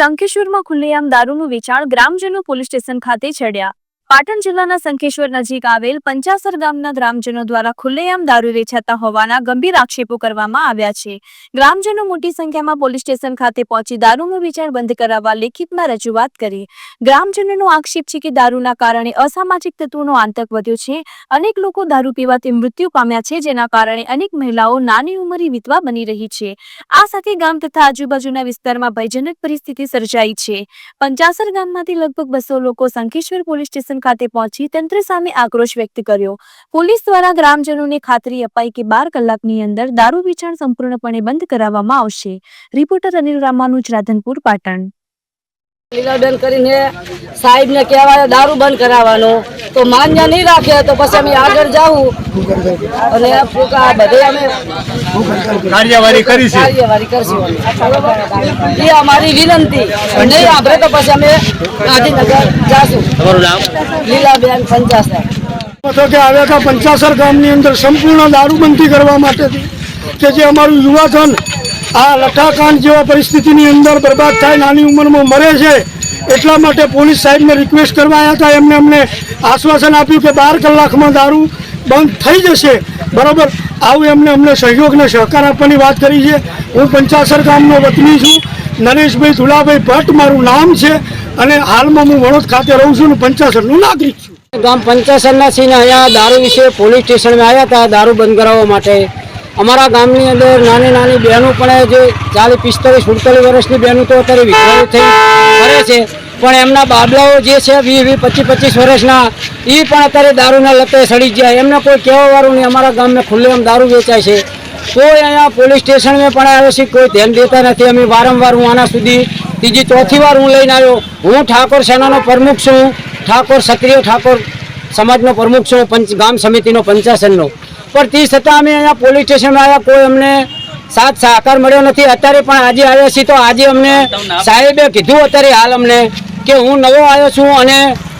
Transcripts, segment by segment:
શંખેશ્વરમાં ખુલ્લેઆમ દારૂનું વેચાણ ગ્રામજનો પોલીસ સ્ટેશન ખાતે ચડ્યા પાટણ જિલ્લાના સંખેશ્વર નજીક આવેલ પંચાસર ગામના ગ્રામજનો દ્વારા ખુલ્લેઆમ દારૂ વેચાતા હોવાના ગંભીર આક્ષેપો કરવામાં આવ્યા છે. ગ્રામજનો મોટી સંખ્યામાં પોલીસ સ્ટેશન ખાતે પહોંચી દારૂનું વેચાણ બંધ કરાવવા લેખિતમાં રજૂઆત કરી. ગ્રામજનોનો આક્ષેપ છે કે દારૂના કારણે અસામાજિક તત્વોનો આતંક વધ્યો છે. અનેક લોકો દારૂ પીવાથી મૃત્યુ પામ્યા છે, જેના કારણે અનેક મહિલાઓ નાની ઉંમરે વિધવા બની રહી છે. આ સાથે ગામ તથા આજુબાજુના વિસ્તારમાં ભયજનક પરિસ્થિતિ સર્જાઈ છે. પંચાસર ગામમાંથી લગભગ બસો લોકો સંખેશ્વર પોલીસ સ્ટેશન ખાતે પહોંચી તંત્ર સામે આક્રોશ વ્યક્ત કર્યો. પોલીસ દ્વારા ગ્રામજનોને ખાતરી અપાઈ કે બાર કલાકની અંદર દારૂ વેચાણ સંપૂર્ણપણે બંધ કરાવવામાં આવશે. રિપોર્ટર અનિલ રામાનુજ, રાધનપુર, પાટણ. લીલાબેન કરીને સાહેબને કહેવાય દારૂ બંધ કરાવવાનો. તો માન્ય નહીં રાખે તો પછી અમે આગળ જાવું. અને બધે અમે કાર્યવાહી કરીશું કાર્યવાહી કરશું એ અમારી વિનંતી. નહીં આપણે તો પછી અમે ગાંધીનગર જાશું. તમારું નામ? લીલાબેન પંચાસર. મથકે આવ્યા હતા પંચાસર ગામની અંદર સંપૂર્ણ દારૂબંધી કરવા માટેથી કે જે અમારું યુવાધન આ લઠાકાંડ જેવા પરિસ્થિતિની અંદર બરબાદ થાય નાની ઉંમરમાં મરે છે એટલા માટે પોલીસ સાહેબને રિક્વેસ્ટ કરવા આવ્યા હતા. એમને અમને આશ્વાસન આપ્યું કે બાર કલાકમાં દારૂ બંધ થઈ જશે. બરાબર? આવું એમને અમને સહયોગ ને સહકાર આપવાની વાત કરી છે. હું પંચાસર ગામનો વતની છું. નરેશભાઈ ધુલાભાઈ ભટ્ટ મારું નામ છે અને હાલમાં હું વડોદ ખાતે રહું છું અને પંચાસરનું નાગરિક છું. ગામ પંચાસરના સિંહ અહીંયા દારૂ વિશે પોલીસ સ્ટેશનમાં આવ્યા હતા. દારૂ બંધ કરાવવા માટે અમારા ગામની અંદર નાની નાની બહેનો પણ જે ચાલીસ પિસ્તાલીસ, સુડતાલીસ વર્ષની બહેનો તો અત્યારે વિધવાઓ થઈ કરે છે. પણ એમના બાબલાઓ જે છે, વીસ વીસ, પચીસ પચીસ વર્ષના એ પણ અત્યારે દારૂના લતે સડી જાય એમને કોઈ કહેવાવાળું નહીં. અમારા ગામમાં ખુલ્લેઆમ દારૂ વેચાય છે. કોઈ અહીંયા પોલીસ સ્ટેશનમાં પણ આવે છે. કોઈ ધ્યાન દેતા નથી. અમે વારંવાર હું આના સુધી ત્રીજી, ચોથી વાર હું લઈને આવ્યો. હું ઠાકોર સેનાનો પ્રમુખ છું. ઠાકોર ક્ષત્રિય ઠાકોર સમાજનો પ્રમુખ છું. પંચ, ગામ સમિતિનો પંચાસનનો. પણ તે છતાં અમે અહીંયા પોલીસ સ્ટેશનમાં આવ્યા, કોઈ અમને સાથ સહકાર મળ્યો નથી. અત્યારે પણ આજે આવ્યા છીએ તો આજે અમને સાહેબે કીધું અત્યારે હાલ અમને કે હું નવો આવ્યો છું અને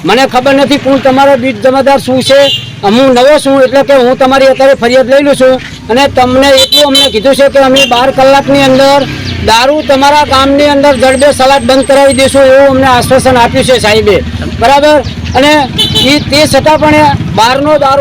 મને ખબર નથી કોણ તમારો બીજ જમાદાર શું છે. હું નવો છું એટલે કે હું તમારી અત્યારે ફરિયાદ લઈ લઉં છું. અને તમને એટલું અમને કીધું છે કે અમે બાર કલાકની અંદર દારૂ તમારા ગામની અંદર જડબે સલાડ બંધ કરાવી દઈશું એવું અમને આશ્વાસન આપ્યું છે સાહેબે. બરાબર? અને એ તે છતાં પણ બહારનો દારૂ